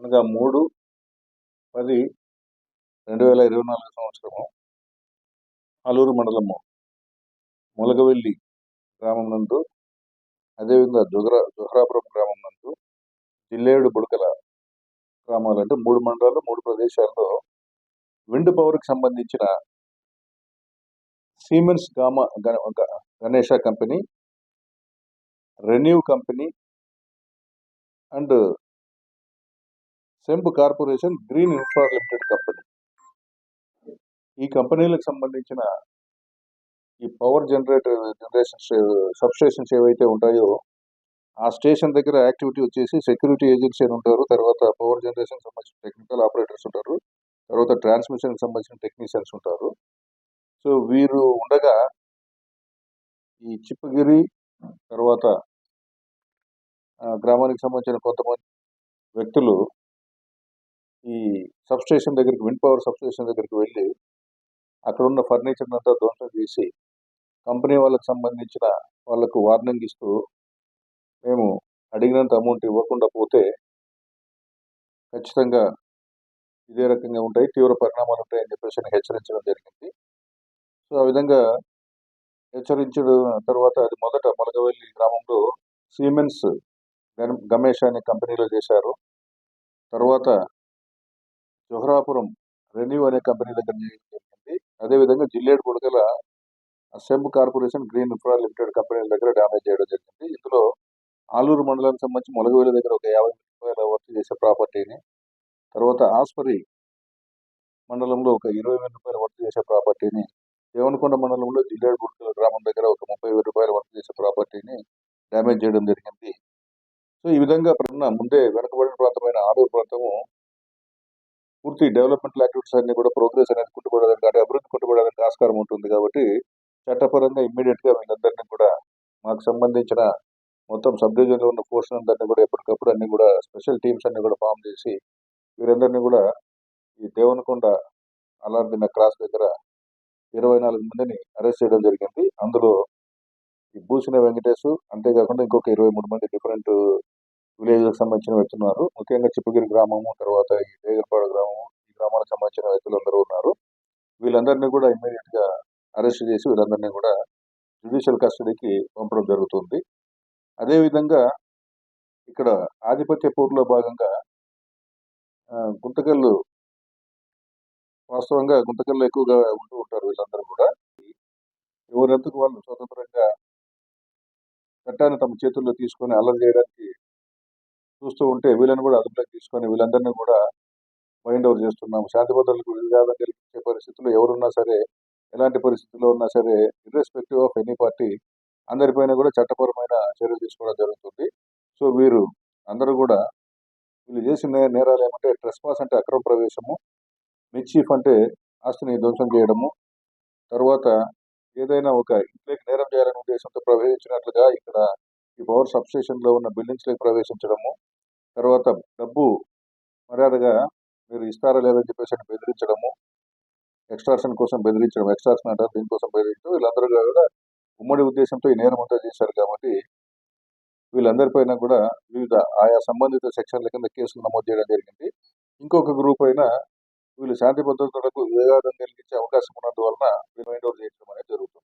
అనగా మూడు పది రెండు వేల ఇరవై నాలుగు సంవత్సరము. ఆలూరు మండలము ములగవెల్లి గ్రామం నందు అదేవిధంగా జుగరా జుహరాపురం గ్రామం నందు జిల్లేడు బుడకల గ్రామాలు అంటే మూడు మండలాలు మూడు ప్రదేశాల్లో విండ్ పవర్కి సంబంధించిన సీమెన్స్ గామా గణ- Ganesha company ReNew company and Semb corporation green infra limited company ఈ కంపెనీలకు సంబంధించిన ఈ పవర్ జనరేటర్ జనరేషన్ సబ్స్టేషన్స్ ఏవైతే ఉంటాయో ఆ స్టేషన్ దగ్గర యాక్టివిటీ వచ్చేసి సెక్యూరిటీ ఏజెన్సీ అని ఉంటారు. తర్వాత పవర్ జనరేషన్ సంబంధించిన టెక్నికల్ ఆపరేటర్స్ ఉంటారు. తర్వాత ట్రాన్స్మిషన్ సంబంధించిన టెక్నీషియన్స్ ఉంటారు. సో వీరు ఉండగా ఈ చిప్పగిరి తర్వాత గ్రామానికి సంబంధించిన కొంతమంది వ్యక్తులు ఈ సబ్స్టేషన్ దగ్గరికి విండ్ పవర్ సబ్స్టేషన్ దగ్గరికి వెళ్ళి అక్కడ ఉన్న ఫర్నిచర్ అంతా ధ్వంసం చేసి కంపెనీ వాళ్ళకి సంబంధించిన వాళ్ళకు వార్నింగ్ ఇస్తూ మేము అడిగినంత అమౌంట్ ఇవ్వకుండా పోతే ఖచ్చితంగా ఇదే రకంగా ఉంటాయి తీవ్ర పరిణామాలు ఉంటాయని చెప్పేసి హెచ్చరించడం జరిగింది. సో ఆ విధంగా హెచ్చరించడం తర్వాత అది మొదట మొలగవెల్లి గ్రామంలో సిమెన్స్ గమేష్ అనే కంపెనీలో చేశారు. తర్వాత జొహరాపురం రెన్యూ అనే కంపెనీ దగ్గర జరిగింది. అదేవిధంగా జిల్లేడు కొడుకల Semb corporation green infra limited కంపెనీల దగ్గర డ్యామేజ్ చేయడం జరిగింది. ఇందులో ఆలూరు మండలానికి సంబంధించి మొలగవేల దగ్గర ఒక యాభై రూపాయల వర్క్ చేసే ప్రాపర్టీని తర్వాత ఆస్పరి మండలంలో ఒక ఇరవై వేల రూపాయల వర్క్ చేసే ప్రాపర్టీని దేవనకొండ మండలంలో జిల్లేడు గుడికల గ్రామం దగ్గర ఒక ముప్పై వేల రూపాయల వర్క్ చేసే ప్రాపర్టీని డ్యామేజ్ చేయడం జరిగింది. సో ఈ విధంగా ప్రన్న ముందే వెనుకబడిన ప్రాంతమైన ఆలూరు ప్రాంతము పూర్తి డెవలప్మెంట్ యాక్టివిటీస్ అన్ని కూడా ప్రోగ్రెస్ అనేది కుంటుపడడానికి అంటే అభివృద్ధి కుంటుపడడానికి ఆస్కారం ఉంటుంది కాబట్టి చట్టపరంగా ఇమ్మీడియట్గా వీళ్ళందరినీ కూడా మాకు సంబంధించిన మొత్తం సబ్ డివిజన్లో ఉన్న పోర్షన్ అందరినీ కూడా ఎప్పటికప్పుడు అన్ని కూడా స్పెషల్ టీమ్స్ అన్ని కూడా ఫామ్ చేసి వీరందరినీ కూడా ఈ దేవనకొండ అలాంటి క్రాస్ దగ్గర ఇరవై నాలుగు మందిని అరెస్ట్ చేయడం జరిగింది. అందులో ఈ భూషణ వెంకటేష్ అంతేకాకుండా ఇంకొక ఇరవై మూడు మంది డిఫరెంట్ విలేజ్లకు సంబంధించిన వ్యక్తులు ఉన్నారు ముఖ్యంగా చిప్పగిరి గ్రామము తర్వాత ఈ దేగరపాడు గ్రామము ఈ గ్రామాలకు సంబంధించిన వ్యక్తులు అందరూ ఉన్నారు. వీళ్ళందరినీ కూడా ఇమ్మీడియట్గా అరెస్ట్ చేసి వీళ్ళందరినీ కూడా జ్యుడిషియల్ కస్టడీకి పంపడం జరుగుతుంది. అదేవిధంగా ఇక్కడ ఆధిపత్య పోరులో భాగంగా గుంతకల్లు వాస్తవంగా గుంతకల్లు ఎక్కువగా ఉంటూ ఉంటారు వీళ్ళందరూ కూడా. ఎవరెందుకు వాళ్ళు స్వతంత్రంగా చట్టాన్ని తమ చేతుల్లో తీసుకొని అల్లరి చేయడానికి చూస్తూ ఉంటే వీళ్ళని కూడా అదుపులోకి తీసుకొని వీళ్ళందరినీ కూడా మైండ్ ఓవర్ చేస్తున్నాము. శాంతి భద్రతలకు విఘాతం కల్పించే పరిస్థితుల్లో ఎవరున్నా సరే ఎలాంటి పరిస్థితుల్లో ఉన్నా సరే ఇర్రెస్పెక్టివ్ ఆఫ్ ఎనీ పార్టీ అందరిపైన కూడా చట్టపరమైన చర్యలు తీసుకోవడం జరుగుతుంది. సో వీరు అందరూ కూడా వీళ్ళు చేసిన నేరాలు ఏమంటే ట్రెస్ పాస్ అంటే అక్రమ ప్రవేశము మిచ్చీఫ్ అంటే ఆస్తిని ధ్వంసం చేయడము తర్వాత ఏదైనా ఒక ఇంట్లోకి నేరం చేయాలనే ఉద్దేశంతో ప్రవేశించినట్లుగా ఇక్కడ ఈ పవర్ సబ్స్టేషన్లో ఉన్న బిల్డింగ్స్లోకి ప్రవేశించడము తర్వాత డబ్బు మర్యాదగా మీరు ఇస్తారా లేదని చెప్పేసి బెదిరించడము ఎక్స్ట్రాక్షన్ కోసం బెదిరించడం ఎక్స్ట్రాక్షన్ అంటారు దీనికోసం బెదిరించడం వీళ్ళందరూ కూడా ఉమ్మడి ఉద్దేశంతో ఈ నేరం అంతా చేశారు కాబట్టి వీళ్ళందరిపైన కూడా వివిధ ఆయా సంబంధిత సెక్షన్ల కింద కేసులు నమోదు చేయడం జరిగింది. ఇంకొక గ్రూప్ అయినా వీళ్ళు శాంతి భద్రతలకు వివాదం కలిగించే అవకాశం ఉన్నందువలన వీళ్ళు మైండ్ అవుట్ చేయడం అనేది జరుగుతుంది.